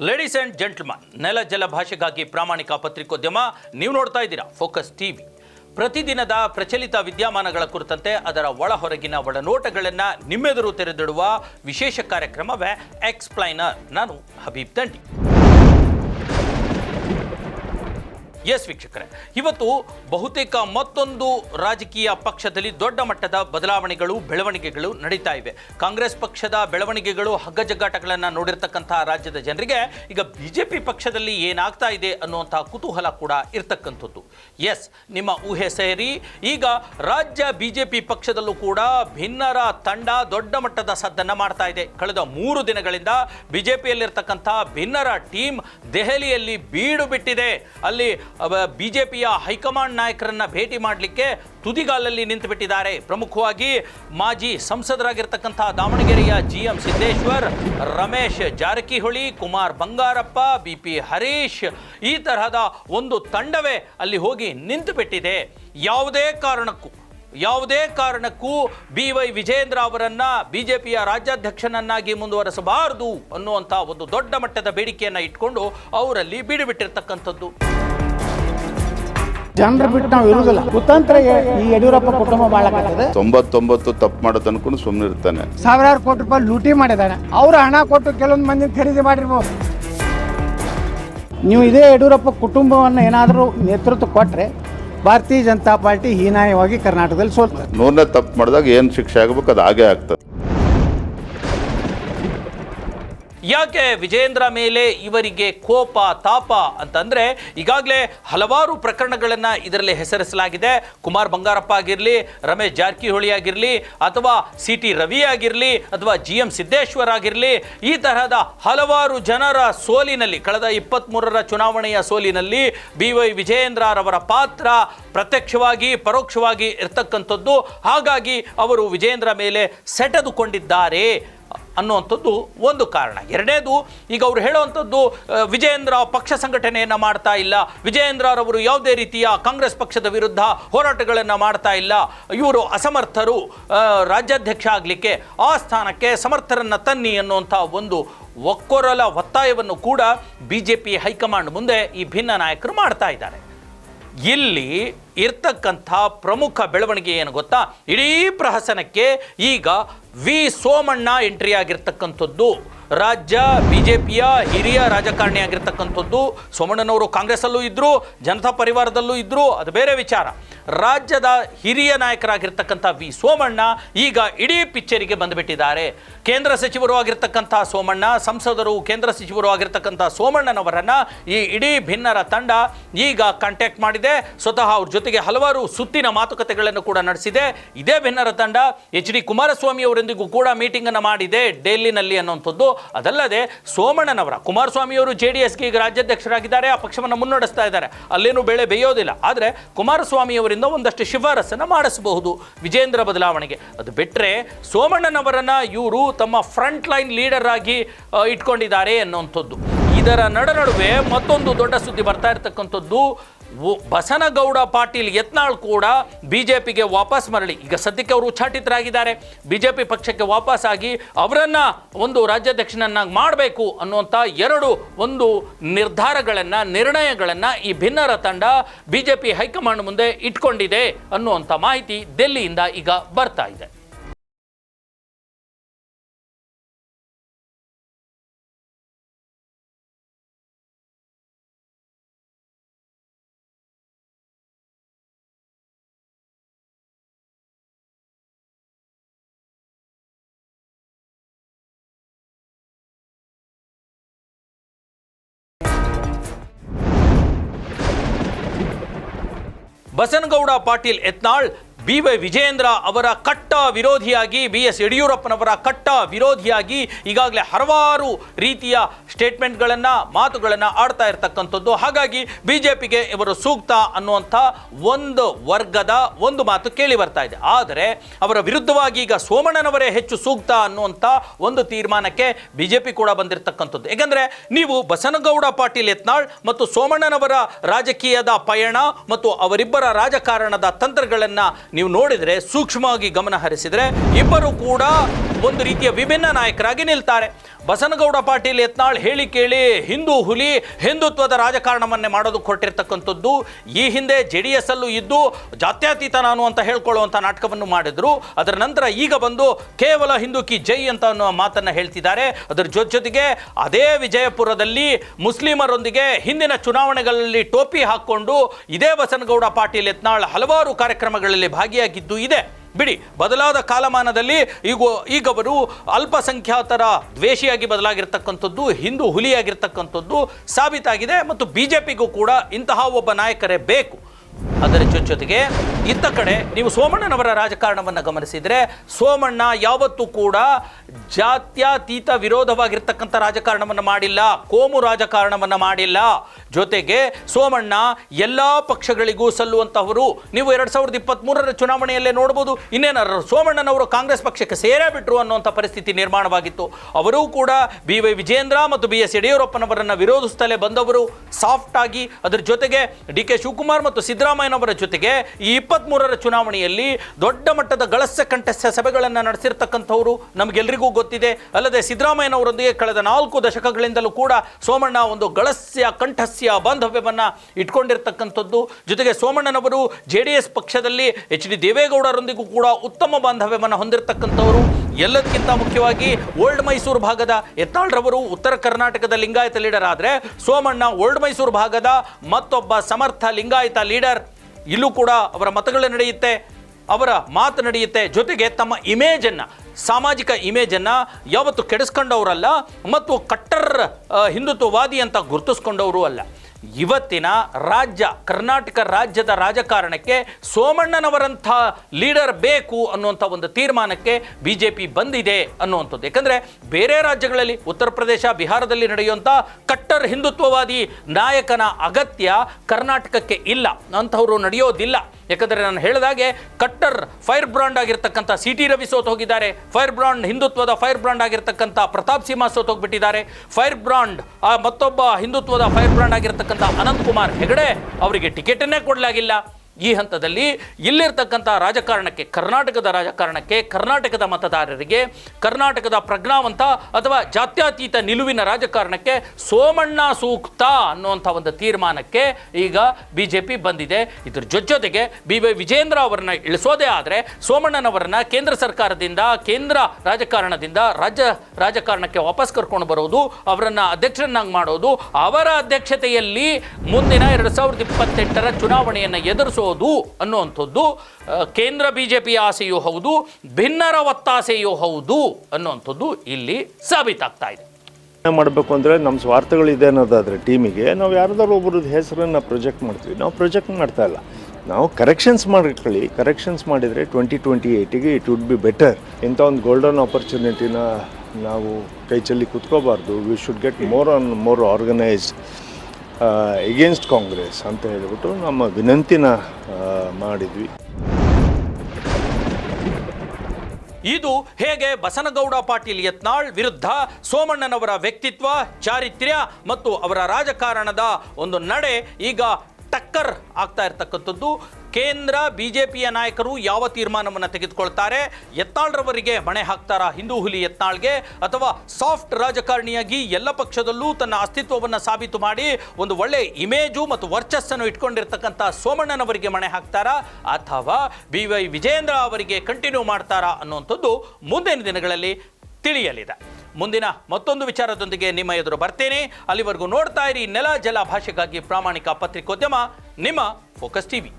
Ladies and gentleman ನೆಲ ಜಲ ಭಾಷೆಗಾಗಿ ಪ್ರಾಮಾಣಿಕ ಪತ್ರಿಕೋದ್ಯಮ ನೀವು ನೋಡ್ತಾ ಇದ್ದೀರಾ ಫೋಕಸ್ ಟಿವಿ ಪ್ರತಿದಿನದ ಪ್ರಚಲಿತ ವಿದ್ಯಮಾನಗಳ ಕುರಿತಂತೆ ಅದರ ಒಳ ಹೊರಗಿನ ಒಳನೋಟಗಳನ್ನು ನಿಮ್ಮೆದುರು ತೆರೆದಿಡುವ ವಿಶೇಷ ಕಾರ್ಯಕ್ರಮವೇ ಎಕ್ಸ್ಪ್ಲೈನರ್ ನಾನು ಹಬೀಬ್ ದಂಡಿ ಎಸ್ ವೀಕ್ಷಕರೇ, ಇವತ್ತು ಬಹುತೇಕ ಮತ್ತೊಂದು ರಾಜಕೀಯ ಪಕ್ಷದಲ್ಲಿ ದೊಡ್ಡ ಮಟ್ಟದ ಬದಲಾವಣೆಗಳು, ಬೆಳವಣಿಗೆಗಳು ನಡೀತಾ ಇವೆ. ಕಾಂಗ್ರೆಸ್ ಪಕ್ಷದ ಬೆಳವಣಿಗೆಗಳು ಹಗ್ಗಜಗ್ಗಾಟಗಳನ್ನು ನೋಡಿರ್ತಕ್ಕಂತಹ ರಾಜ್ಯದ ಜನರಿಗೆ ಈಗ ಬಿ ಜೆ ಪಿ ಪಕ್ಷದಲ್ಲಿ ಏನಾಗ್ತಾ ಇದೆ ಅನ್ನುವಂತಹ ಕುತೂಹಲ ಕೂಡ ಇರ್ತಕ್ಕಂಥದ್ದು. ಎಸ್, ನಿಮ್ಮ ಊಹೆ ಸೇರಿ ಈಗ ರಾಜ್ಯ ಬಿ ಜೆ ಪಿ ಪಕ್ಷದಲ್ಲೂ ಕೂಡ ಭಿನ್ನರ ತಂಡ ದೊಡ್ಡ ಮಟ್ಟದ ಸದ್ದನ್ನು ಮಾಡ್ತಾ ಇದೆ. ಕಳೆದ ಮೂರು ದಿನಗಳಿಂದ ಬಿಜೆಪಿಯಲ್ಲಿರ್ತಕ್ಕಂಥ ಭಿನ್ನರ ಟೀಮ್ ದೆಹಲಿಯಲ್ಲಿ ಬೀಡು ಬಿಟ್ಟಿದೆ. ಅಲ್ಲಿ ಬಿಜೆಪಿಯ ಹೈಕಮಾಂಡ್ ನಾಯಕರನ್ನ ಭೇಟಿ ಮಾಡಲಿಕ್ಕೆ ತುದಿಗಾಲಲ್ಲಿ ನಿಂತು ಬಿಟ್ಟಿದ್ದಾರೆ ಪ್ರಮುಖವಾಗಿ ಮಾಜಿ ಸಂಸದರಾಗಿರ್ತಕ್ಕಂಥ ದಾವಣಗೆರೆಯ G M Siddeshwar, Ramesh Jarkiholi, Kumar Bangarappa B P Harish ಈ ತರಹದ ಒಂದು ತಂಡವೇ ಅಲ್ಲಿ ಹೋಗಿ ನಿಂತು ಬಿಟ್ಟಿದೆ ಯಾವುದೇ ಕಾರಣಕ್ಕೂ ಯಾವುದೇ ಕಾರಣಕ್ಕೂ ಬಿ ವೈ ವಿಜೇಂದ್ರ ಜೆ ಪಿಯ ರಾಜ್ಯಾಧ್ಯಕ್ಷನನ್ನಾಗಿ ಮುಂದುವರೆಸಬಾರದು ಅನ್ನುವಂಥ ಒಂದು ದೊಡ್ಡ ಮಟ್ಟದ ಬೇಡಿಕೆಯನ್ನು ಇಟ್ಕೊಂಡು ಅವರಲ್ಲಿ ಬೀಡುಬಿಟ್ಟಿರ್ತಕ್ಕಂಥದ್ದು. ಜನರು ಬಿಟ್ಟು ನಾವು ಇರುವುದಿಲ್ಲ. ಕುತಂತ್ರ ಈ ಯಡಿಯೂರಪ್ಪ ಕುಟುಂಬ ಮಾಡಕತ್ತದೆ ತೊಂಬತ್ತೊಂಬತ್ತು ತಪ್ಪು ಮಾಡೋದು ಅನ್ಕೊಂಡು ಸುಮ್ಮನೆ ಇರ್ತಾನೆ. ಸಾವಿರಾರು ಕೋಟಿ ರೂಪಾಯಿ ಲೂಟಿ ಮಾಡಿದ್ದಾನೆ. ಅವ್ರ ಹಣ ಕೊಟ್ಟು ಕೆಲವೊಂದು ಮಂದಿ ಖರೀದಿ ಮಾಡಿರ್ಬೋದು. ನೀವು ಇದೇ ಯಡಿಯೂರಪ್ಪ ಕುಟುಂಬವನ್ನು ಏನಾದರೂ ನೇತೃತ್ವ ಕೊಟ್ಟರೆ ಭಾರತೀಯ ಜನತಾ ಪಾರ್ಟಿ ಹೀನಾಯವಾಗಿ ಕರ್ನಾಟಕದಲ್ಲಿ ಸೋಲ್ತಾರೆ ನೂರನೇ ತಪ್ಪು ಮಾಡಿದಾಗ ಏನು ಶಿಕ್ಷೆ ಆಗಬೇಕು ಅದು ಹಾಗೆ ಆಗ್ತದೆ. ಯಾಕೆ ವಿಜೇಂದ್ರ ಮೇಲೆ ಇವರಿಗೆ ಕೋಪ, ತಾಪ ಅಂತಂದರೆ ಈಗಾಗಲೇ ಹಲವಾರು ಪ್ರಕರಣಗಳನ್ನು ಇದರಲ್ಲಿ ಹೆಸರಿಸಲಾಗಿದೆ. ಕುಮಾರ್ ಬಂಗಾರಪ್ಪ ಆಗಿರಲಿ, ರಮೇಶ್ ಜಾರಕಿಹೊಳಿ ಆಗಿರಲಿ, ಅಥವಾ ಸಿ ಟಿ ರವಿ ಆಗಿರಲಿ, ಅಥವಾ ಜಿ ಎಂ ಸಿದ್ದೇಶ್ವರ್ ಆಗಿರಲಿ, ಈ ತರಹದ ಹಲವಾರು ಜನರ ಸೋಲಿನಲ್ಲಿ, ಕಳೆದ ಇಪ್ಪತ್ತ್ಮೂರರ ಚುನಾವಣೆಯ ಸೋಲಿನಲ್ಲಿ ಬಿ ವೈ ವಿಜಯೇಂದ್ರರವರ ಪಾತ್ರ ಪ್ರತ್ಯಕ್ಷವಾಗಿ, ಪರೋಕ್ಷವಾಗಿ ಇರ್ತಕ್ಕಂಥದ್ದು. ಹಾಗಾಗಿ ಅವರು ವಿಜೇಂದ್ರ ಮೇಲೆ ಸೆಟೆದುಕೊಂಡಿದ್ದಾರೆ. ಅನ್ನುವಂಥದ್ದು ಒಂದು ಕಾರಣ. ಎರಡನೇದು, ಈಗ ಅವರು ಹೇಳುವಂಥದ್ದು ವಿಜಯೇಂದ್ರ ಪಕ್ಷ ಸಂಘಟನೆಯನ್ನು ಮಾಡ್ತಾ ಇಲ್ಲ. ವಿಜಯೇಂದ್ರರವರು ಯಾವುದೇ ರೀತಿಯ ಕಾಂಗ್ರೆಸ್ ಪಕ್ಷದ ವಿರುದ್ಧ ಹೋರಾಟಗಳನ್ನು ಮಾಡ್ತಾ ಇಲ್ಲ. ಇವರು ಅಸಮರ್ಥರು ರಾಜ್ಯಾಧ್ಯಕ್ಷ ಆಗಲಿಕ್ಕೆ ಆ ಸ್ಥಾನಕ್ಕೆ ಸಮರ್ಥರನ್ನು ತನ್ನಿ ಅನ್ನುವಂಥ ಒಂದು ಒಕ್ಕೊರಲ ಒತ್ತಾಯವನ್ನು ಕೂಡ ಬಿ ಜೆ ಪಿ ಹೈಕಮಾಂಡ್ ಮುಂದೆ ಈ ಭಿನ್ನ ನಾಯಕರು ಮಾಡ್ತಾ ಇದ್ದಾರೆ. ಇಲ್ಲಿ ಇರ್ತಕ್ಕಂಥ ಪ್ರಮುಖ ಬೆಳವಣಿಗೆ ಏನು ಗೊತ್ತಾ? ಇಡೀ ಪ್ರಹಸನಕ್ಕೆ ಈಗ ವಿ ಸೋಮಣ್ಣ ಎಂಟ್ರಿ ಆಗಿರ್ತಕ್ಕಂಥದ್ದು ರಾಜ್ಯ ಬಿ ಜೆ ಪಿಯ ಹಿರಿಯ ರಾಜಕಾರಣಿ ಆಗಿರ್ತಕ್ಕಂಥದ್ದು ಸೋಮಣ್ಣನವರು ಕಾಂಗ್ರೆಸ್ಸಲ್ಲೂ ಇದ್ದರು ಜನತಾ ಪರಿವಾರದಲ್ಲೂ ಇದ್ದರು ಅದು ಬೇರೆ ವಿಚಾರ. ರಾಜ್ಯದ ಹಿರಿಯ ನಾಯಕರಾಗಿರ್ತಕ್ಕಂಥ ವಿ ಸೋಮಣ್ಣ ಈಗ ಇಡೀ ಪಿಕ್ಚರಿಗೆ ಬಂದುಬಿಟ್ಟಿದ್ದಾರೆ. ಕೇಂದ್ರ ಸಚಿವರು ಆಗಿರ್ತಕ್ಕಂಥ ಸೋಮಣ್ಣ, ಸಂಸದರು ಕೇಂದ್ರ ಸಚಿವರು ಆಗಿರ್ತಕ್ಕಂಥ ಸೋಮಣ್ಣನವರನ್ನು ಈ ಇಡೀ ಭಿನ್ನರ ತಂಡ ಈಗ ಕಾಂಟ್ಯಾಕ್ಟ್ ಮಾಡಿದೆ. ಸ್ವತಃ ಅವ್ರ ಜೊತೆಗೆ ಹಲವಾರು ಸುತ್ತಿನ ಮಾತುಕತೆಗಳನ್ನು ಕೂಡ ನಡೆಸಿದೆ. ಇದೇ ಭಿನ್ನರ ತಂಡ ಎಚ್ ಡಿ ಕುಮಾರಸ್ವಾಮಿ ಅವರೊಂದಿಗೂ ಕೂಡ ಮೀಟಿಂಗನ್ನು ಮಾಡಿದೆ ಡೆಲ್ಲಿನಲ್ಲಿ ಅನ್ನುವಂಥದ್ದು ಅದಲ್ಲದೆ ಸೋಮಣ್ಣನವರ, ಕುಮಾರಸ್ವಾಮಿಯವರು ಜೆ ಡಿ ಎಸ್ಗೆ ಈಗ ರಾಜ್ಯಾಧ್ಯಕ್ಷರಾಗಿದ್ದಾರೆ, ಆ ಪಕ್ಷವನ್ನು ಮುನ್ನಡೆಸ್ತಾ ಇದ್ದಾರೆ. ಅಲ್ಲೇನು ಬೆಳೆ ಬೇಯೋದಿಲ್ಲ. ಆದರೆ ಕುಮಾರಸ್ವಾಮಿಯವರಿಂದ ಒಂದಷ್ಟು ಶಿಫಾರಸನ್ನು ಮಾಡಿಸಬಹುದು ವಿಜೇಂದ್ರ ಬದಲಾವಣೆಗೆ. ಅದು ಬಿಟ್ಟರೆ ಸೋಮಣ್ಣನವರನ್ನ ಇವರು ತಮ್ಮ ಫ್ರಂಟ್ ಲೈನ್ ಲೀಡರ್ ಆಗಿ ಇಟ್ಕೊಂಡಿದ್ದಾರೆ ಅನ್ನುವಂಥದ್ದು. ಇದರ ನಡ ನಡುವೆ ಮತ್ತೊಂದು ದೊಡ್ಡ ಸುದ್ದಿ ಬರ್ತಾ ಇರತಕ್ಕಂಥದ್ದು ಬಸನಗೌಡ ಪಾಟೀಲ್ ಯತ್ನಾಳ್ ಕೂಡ ಬಿಜೆಪಿಗೆ ವಾಪಸ್ ಮರಳಿ. ಈಗ ಸದ್ಯಕ್ಕೆ ಅವರು ಉಚ್ಚಾಟಿತರಾಗಿದ್ದಾರೆ. ಬಿಜೆಪಿ ಪಕ್ಷಕ್ಕೆ ವಾಪಸ್ ಆಗಿ ಅವರನ್ನ ಒಂದು ರಾಜ್ಯಾಧ್ಯಕ್ಷನನ್ನಾಗಿ ಮಾಡಬೇಕು ಅನ್ನುವಂಥ ಎರಡು ಒಂದು ನಿರ್ಧಾರಗಳನ್ನು, ನಿರ್ಣಯಗಳನ್ನು ಈ ಭಿನ್ನರ ತಂಡ ಬಿಜೆಪಿ ಹೈಕಮಾಂಡ್ ಮುಂದೆ ಇಟ್ಕೊಂಡಿದೆ ಅನ್ನುವಂಥ ಮಾಹಿತಿ ದೆಲ್ಲಿಯಿಂದ ಈಗ ಬರ್ತಾ ಇದೆ. ಬಸನಗೌಡ ಪಾಟೀಲ್ ಯತ್ನಾಳ್ ಬಿ ವೈ ವಿಜೇಂದ್ರ ಅವರ ಕಟ್ಟ ವಿರೋಧಿಯಾಗಿ, ಬಿ ಎಸ್ ಯಡಿಯೂರಪ್ಪನವರ ಕಟ್ಟ ವಿರೋಧಿಯಾಗಿ ಈಗಾಗಲೇ ಹಲವಾರು ರೀತಿಯ ಸ್ಟೇಟ್ಮೆಂಟ್ಗಳನ್ನು, ಮಾತುಗಳನ್ನು ಆಡ್ತಾ ಇರತಕ್ಕಂಥದ್ದು. ಹಾಗಾಗಿ ಬಿ ಜೆ ಪಿಗೆ ಇವರು ಸೂಕ್ತ ಅನ್ನುವಂಥ ಒಂದು ವರ್ಗದ ಒಂದು ಮಾತು ಕೇಳಿ ಬರ್ತಾ ಇದೆ. ಆದರೆ ಅವರ ವಿರುದ್ಧವಾಗಿ ಈಗ ಸೋಮಣ್ಣನವರೇ ಹೆಚ್ಚು ಸೂಕ್ತ ಅನ್ನುವಂಥ ಒಂದು ತೀರ್ಮಾನಕ್ಕೆ ಬಿ ಜೆ ಪಿ ಕೂಡ ಬಂದಿರತಕ್ಕಂಥದ್ದು. ಏಕೆಂದರೆ ನೀವು ಬಸನಗೌಡ ಪಾಟೀಲ್ ಯತ್ನಾಳ್ ಮತ್ತು ಸೋಮಣ್ಣನವರ ರಾಜಕೀಯದ ಪಯಣ ಮತ್ತು ಅವರಿಬ್ಬರ ರಾಜಕಾರಣದ ತಂತ್ರಗಳನ್ನು ನೀವು ನೋಡಿದರೆ ಸೂಕ್ಷ್ಮವಾಗಿ ಗಮನ ಹರಿಸಿದರೆ ಇಬ್ಬರು ಕೂಡ ಒಂದು ರೀತಿಯ ವಿಭಿನ್ನ ನಾಯಕರಾಗಿ ನಿಲ್ತಾರೆ. ಬಸನಗೌಡ ಪಾಟೀಲ್ ಯತ್ನಾಳ್ ಹೇಳಿ ಕೇಳಿ, ಹಿಂದೂ ಹುಲಿ ಹಿಂದುತ್ವದ ರಾಜಕಾರಣವನ್ನೇ ಮಾಡೋದು ಕೊಟ್ಟಿರ್ತಕ್ಕಂಥದ್ದು. ಈ ಹಿಂದೆ ಜೆ ಡಿ ಎಸ್ ಅಲ್ಲೂ ಇದ್ದು ಜಾತ್ಯತೀತ ನಾನು ಅಂತ ಹೇಳ್ಕೊಳ್ಳುವಂಥ ನಾಟಕವನ್ನು ಮಾಡಿದರು. ಅದರ ನಂತರ ಈಗ ಬಂದು ಕೇವಲ ಹಿಂದೂ ಕಿ ಜೈ ಅಂತ ಅನ್ನೋ ಮಾತನ್ನು ಹೇಳ್ತಿದ್ದಾರೆ. ಅದರ ಜೊತೆ ಜೊತೆಗೆ ಅದೇ ವಿಜಯಪುರದಲ್ಲಿ ಮುಸ್ಲಿಮರೊಂದಿಗೆ ಹಿಂದಿನ ಚುನಾವಣೆಗಳಲ್ಲಿ ಟೋಪಿ ಹಾಕ್ಕೊಂಡು ಇದೇ ಬಸನಗೌಡ ಪಾಟೀಲ್ ಯತ್ನಾಳ್ ಹಲವಾರು ಕಾರ್ಯಕ್ರಮಗಳಲ್ಲಿ ಭಾಗಿಯಾಗಿದ್ದು ಇದೆ. ಬಿಡಿ, ಬದಲಾದ ಕಾಲಮಾನದಲ್ಲಿ ಈಗ, ಈಗವರು ಅಲ್ಪಸಂಖ್ಯಾತರ ದ್ವೇಷಿಯಾಗಿ ಬದಲಾಗಿರ್ತಕ್ಕಂಥದ್ದು, ಹಿಂದೂ ಹುಲಿಯಾಗಿರ್ತಕ್ಕಂಥದ್ದು ಸಾಬೀತಾಗಿದೆ ಮತ್ತು ಬಿ ಕೂಡ ಇಂತಹ ಒಬ್ಬ ನಾಯಕರೇ ಬೇಕು. ಅದರ ಜೊತೆ ಜೊತೆಗೆ ಇತ್ತ ಕಡೆ ನೀವು ಸೋಮಣ್ಣನವರ ರಾಜಕಾರಣವನ್ನು ಗಮನಿಸಿದರೆ ಸೋಮಣ್ಣ ಯಾವತ್ತೂ ಕೂಡ ಜಾತ್ಯತೀತ ವಿರೋಧವಾಗಿರ್ತಕ್ಕಂಥ ರಾಜಕಾರಣವನ್ನು ಮಾಡಿಲ್ಲ, ಕೋಮು ರಾಜಕಾರಣವನ್ನು ಮಾಡಿಲ್ಲ. ಜೊತೆಗೆ ಸೋಮಣ್ಣ ಎಲ್ಲ ಪಕ್ಷಗಳಿಗೂ ಸಲ್ಲುವಂತಹವರು ನೀವು ಎರಡು ಸಾವಿರದ ಇಪ್ಪತ್ತ್ಮೂರರ ಚುನಾವಣೆಯಲ್ಲೇ ನೋಡ್ಬೋದು. ಇನ್ನೇನಾರು ಸೋಮಣ್ಣನವರು ಕಾಂಗ್ರೆಸ್ ಪಕ್ಷಕ್ಕೆ ಸೇರೇ ಬಿಟ್ರು ಅನ್ನುವಂಥ ಪರಿಸ್ಥಿತಿ ನಿರ್ಮಾಣವಾಗಿತ್ತು. ಅವರೂ ಕೂಡ ಬಿ ವೈ ವಿಜೇಂದ್ರ ಮತ್ತು ಬಿ ಎಸ್ ಯಡಿಯೂರಪ್ಪನವರನ್ನು ವಿರೋಧಿಸುತ್ತಲೇ ಬಂದವರು. ಸಾಫ್ಟ್ ಆಗಿ ಅದರ ಜೊತೆಗೆ ಡಿ ಕೆ ಶಿವಕುಮಾರ್ ಮತ್ತು ಸಿದ್ದರಾಮಯ್ಯನವರ ಜೊತೆಗೆ ಈ ಇಪ್ಪತ್ತ್ಮೂರರ ಚುನಾವಣೆಯಲ್ಲಿ ದೊಡ್ಡ ಮಟ್ಟದ ಗಳಸ್ಯ ಕಂಠಸ್ಯ ಸಭೆಗಳನ್ನು ನಡೆಸಿರ್ತಕ್ಕಂಥವರು ನಮಗೆಲ್ಲರಿಗೂ ಗೊತ್ತಿದೆ. ಅಲ್ಲದೆ ಸಿದ್ದರಾಮಯ್ಯನವರೊಂದಿಗೆ ಕಳೆದ ನಾಲ್ಕು ದಶಕಗಳಿಂದಲೂ ಕೂಡ ಸೋಮಣ್ಣ ಒಂದು ಗಳಸ್ಯ, ಕಂಠಸ್ಯ ಬಾಂಧವ್ಯವನ್ನು ಇಟ್ಕೊಂಡಿರ್ತಕ್ಕಂಥದ್ದು. ಜೊತೆಗೆ ಸೋಮಣ್ಣನವರು ಜೆ ಡಿ ಎಸ್ ಪಕ್ಷದಲ್ಲಿ ಎಚ್ ಡಿ ದೇವೇಗೌಡರೊಂದಿಗೂ ಕೂಡ ಉತ್ತಮ ಬಾಂಧವ್ಯವನ್ನು ಹೊಂದಿರತಕ್ಕಂಥವರು. ಎಲ್ಲದಕ್ಕಿಂತ ಮುಖ್ಯವಾಗಿ ಓಲ್ಡ್ ಮೈಸೂರು ಭಾಗದ ಯತ್ನಾಳ್ರವರು ಉತ್ತರ ಕರ್ನಾಟಕದ ಲಿಂಗಾಯತ ಲೀಡರ್ ಆದರೆ ಸೋಮಣ್ಣ ಓಲ್ಡ್ ಮೈಸೂರು ಭಾಗದ ಮತ್ತೊಬ್ಬ ಸಮರ್ಥ ಲಿಂಗಾಯತ ಲೀಡರ್ ಇಲ್ಲೂ ಕೂಡ ಅವರ ಮತಗಳು ನಡೆಯುತ್ತೆ, ಅವರ ಮಾತು ನಡೆಯುತ್ತೆ. ಜೊತೆಗೆ ತಮ್ಮ ಇಮೇಜನ್ನು ಸಾಮಾಜಿಕ ಇಮೇಜನ್ನು ಯಾವತ್ತು ಕೆಡಿಸ್ಕೊಂಡವರಲ್ಲ, ಮತ್ತು ಕಟ್ಟರ್ ಹಿಂದುತ್ವವಾದಿ ಅಂತ ಗುರುತಿಸ್ಕೊಂಡವರು ಅಲ್ಲ. ಇವತ್ತಿನ ರಾಜ್ಯ, ಕರ್ನಾಟಕ ರಾಜ್ಯದ ರಾಜಕಾರಣಕ್ಕೆ ಸೋಮಣ್ಣನವರಂಥ ಲೀಡರ್ ಬೇಕು ಅನ್ನುವಂಥ ಒಂದು ತೀರ್ಮಾನಕ್ಕೆ ಬಿ ಜೆ ಪಿ ಬಂದಿದೆ ಅನ್ನುವಂಥದ್ದು. ಯಾಕಂದರೆ ಬೇರೆ ರಾಜ್ಯಗಳಲ್ಲಿ, ಉತ್ತರ ಪ್ರದೇಶ, ಬಿಹಾರದಲ್ಲಿ ನಡೆಯುವಂಥ ಕಟ್ಟರ್ ಹಿಂದುತ್ವವಾದಿ ನಾಯಕನ ಅಗತ್ಯ ಕರ್ನಾಟಕಕ್ಕೆ ಇಲ್ಲ. ಅಂಥವರು ನಡೆಯೋದಿಲ್ಲ. ಯಾಕಂದರೆ ನಾನು ಹೇಳಿದಾಗೆ ಕಟ್ಟರ್ ಫೈರ್ ಬ್ರಾಂಡ್ ಆಗಿರ್ತಕ್ಕಂಥ ಸಿ ಟಿ ರವಿ ಸೋತ್ ಹೋಗಿದ್ದಾರೆ. ಫೈರ್ ಬ್ರಾಂಡ್ ಹಿಂದುತ್ವದ ಫೈರ್ ಬ್ರಾಂಡ್ ಆಗಿರ್ತಕ್ಕಂಥ ಪ್ರತಾಪ್ ಸಿಂಹ ಸೋತ್ ಹೋಗ್ಬಿಟ್ಟಿದ್ದಾರೆ. ಫೈರ್ ಬ್ರಾಂಡ್ ಮತ್ತೊಬ್ಬ ಹಿಂದುತ್ವದ ಫೈರ್ ಬ್ರಾಂಡ್ ಆಗಿರ್ತಕ್ಕಂಥ ಅನಂತ್ ಕುಮಾರ್ ಹೆಗಡೆ ಅವರಿಗೆ ಟಿಕೆಟನ್ನೇ ಕೊಡಲಾಗಿಲ್ಲ. ಈ ಹಂತದಲ್ಲಿ ಇಲ್ಲಿರ್ತಕ್ಕಂಥ ರಾಜಕಾರಣಕ್ಕೆ, ಕರ್ನಾಟಕದ ರಾಜಕಾರಣಕ್ಕೆ, ಕರ್ನಾಟಕದ ಮತದಾರರಿಗೆ, ಕರ್ನಾಟಕದ ಪ್ರಜ್ಞಾವಂತ ಅಥವಾ ಜಾತ್ಯತೀತ ನಿಲುವಿನ ರಾಜಕಾರಣಕ್ಕೆ ಸೋಮಣ್ಣ ಸೂಕ್ತ ಅನ್ನುವಂಥ ಒಂದು ತೀರ್ಮಾನಕ್ಕೆ ಈಗ ಬಿ ಜೆ ಪಿ ಬಂದಿದೆ. ಇದ್ರ ಜೊತೆ ಜೊತೆಗೆ ಬಿ ವೈ ವಿಜೇಂದ್ರ ಅವರನ್ನ ಇಳಿಸೋದೇ ಆದರೆ ಸೋಮಣ್ಣನವರನ್ನ ಕೇಂದ್ರ ಸರ್ಕಾರದಿಂದ, ಕೇಂದ್ರ ರಾಜಕಾರಣದಿಂದ, ರಾಜ್ಯ ರಾಜಕಾರಣಕ್ಕೆ ವಾಪಸ್ ಕರ್ಕೊಂಡು ಬರೋದು, ಅವರನ್ನ ಅಧ್ಯಕ್ಷರನ್ನಾಗಿ ಮಾಡೋದು, ಅವರ ಅಧ್ಯಕ್ಷತೆಯಲ್ಲಿ ಮುಂದಿನ ಎರಡು ಸಾವಿರದ ಇಪ್ಪತ್ತೆಂಟರ ಚುನಾವಣೆಯನ್ನು ಎದುರಿಸೋದು ಅನ್ನುವಂಥದ್ದು ಬಿ ಜೆ ಪಿ ಆಸೆಯೂ ಹೌದು, ಭಿನ್ನರ ಒತ್ತಾಸೆಯೂ ಹೌದು ಅನ್ನುವಂಥದ್ದು ಇಲ್ಲಿ ಸಾಬೀತಾಗ್ತಾ ಇದೆ. ಮಾಡಬೇಕು ಅಂದರೆ ನಮ್ಮ ಸ್ವಾರ್ಥಗಳಿದೆ ಅನ್ನೋದಾದರೆ ಟೀಮಿಗೆ, ನಾವು ಯಾರಾದರೂ ಒಬ್ಬರದ್ದು ಹೆಸರನ್ನು ಪ್ರೊಜೆಕ್ಟ್ ಮಾಡ್ತೀವಿ. ನಾವು ಪ್ರೊಜೆಕ್ಟ್ ಮಾಡ್ತಾ ಇಲ್ಲ. ನಾವು ಕರೆಕ್ಷನ್ಸ್ ಮಾಡ್ಕೊಳ್ಳಿ. ಕರೆಕ್ಷನ್ಸ್ ಮಾಡಿದರೆ ಟ್ವೆಂಟಿ ಟ್ವೆಂಟಿ ಏಯ್ಟಿಗೆ ಇಟ್ ವುಡ್ ಬಿ ಬೆಟರ್ ಇಂಥ ಒಂದು ಗೋಲ್ಡನ್ ಆಪರ್ಚುನಿಟಿನ ನಾವು ಕೈ ಚೆಲ್ಲಿ ಕುತ್ಕೋಬಾರ್ದು. We should get more and more organised against Congress ಅಂತ ಹೇಳಿಬಿಟ್ಟು ನಮ್ಮ ವಿನಂತಿನ ಮಾಡಿದ್ವಿ. ಇದು ಹೇಗೆ ಬಸನಗೌಡ ಪಾಟೀಲ್ ಯತ್ನಾಳ್ ವಿರುದ್ಧ ಸೋಮಣ್ಣನವರ ವ್ಯಕ್ತಿತ್ವ, ಚಾರಿತ್ರ್ಯ ಮತ್ತು ಅವರ ರಾಜಕಾರಣದ ಒಂದು ನಡೆ ಈಗ ಟಕ್ಕರ್ ಆಗ್ತಾ ಇರ್ತಕ್ಕಂಥದ್ದು. ಕೇಂದ್ರ ಬಿಜೆಪಿಯ ನಾಯಕರು ಯಾವ ತೀರ್ಮಾನವನ್ನು ತೆಗೆದುಕೊಳ್ತಾರೆ? ಯತ್ನಾಳ್ರವರಿಗೆ ಮಣೆ ಹಾಕ್ತಾರಾ ಹಿಂದೂ ಹುಲಿ ಯತ್ನಾಳ್ಗೆ ಅಥವಾ ಸಾಫ್ಟ್ ರಾಜಕಾರಣಿಯಾಗಿ ಎಲ್ಲ ಪಕ್ಷದಲ್ಲೂ ತನ್ನ ಅಸ್ತಿತ್ವವನ್ನು ಸಾಬೀತು ಮಾಡಿ ಒಂದು ಒಳ್ಳೆ ಇಮೇಜು ಮತ್ತು ವರ್ಚಸ್ಸನ್ನು ಇಟ್ಕೊಂಡಿರ್ತಕ್ಕಂಥ ಸೋಮಣ್ಣನವರಿಗೆ ಮಣೆ ಹಾಕ್ತಾರಾ? ಅಥವಾ ಬಿ ವೈ ವಿಜೇಂದ್ರ ಅವರಿಗೆ ಕಂಟಿನ್ಯೂ ಮಾಡ್ತಾರಾ ಅನ್ನುವಂಥದ್ದು ಮುಂದಿನ ದಿನಗಳಲ್ಲಿ ತಿಳಿಯಲಿದೆ. ಮುಂದಿನ ಮತ್ತೊಂದು ವಿಚಾರದೊಂದಿಗೆ ನಿಮ್ಮ ಎದುರು ಬರ್ತೇನೆ. ಅಲ್ಲಿವರೆಗೂ ನೋಡ್ತಾ ಇರಿ ನೆಲ ಜಲ ಭಾಷೆಗಾಗಿ ಪ್ರಾಮಾಣಿಕ ಪತ್ರಿಕೋದ್ಯಮ, ನಿಮ್ಮ ಫೋಕಸ್ ಟಿವಿ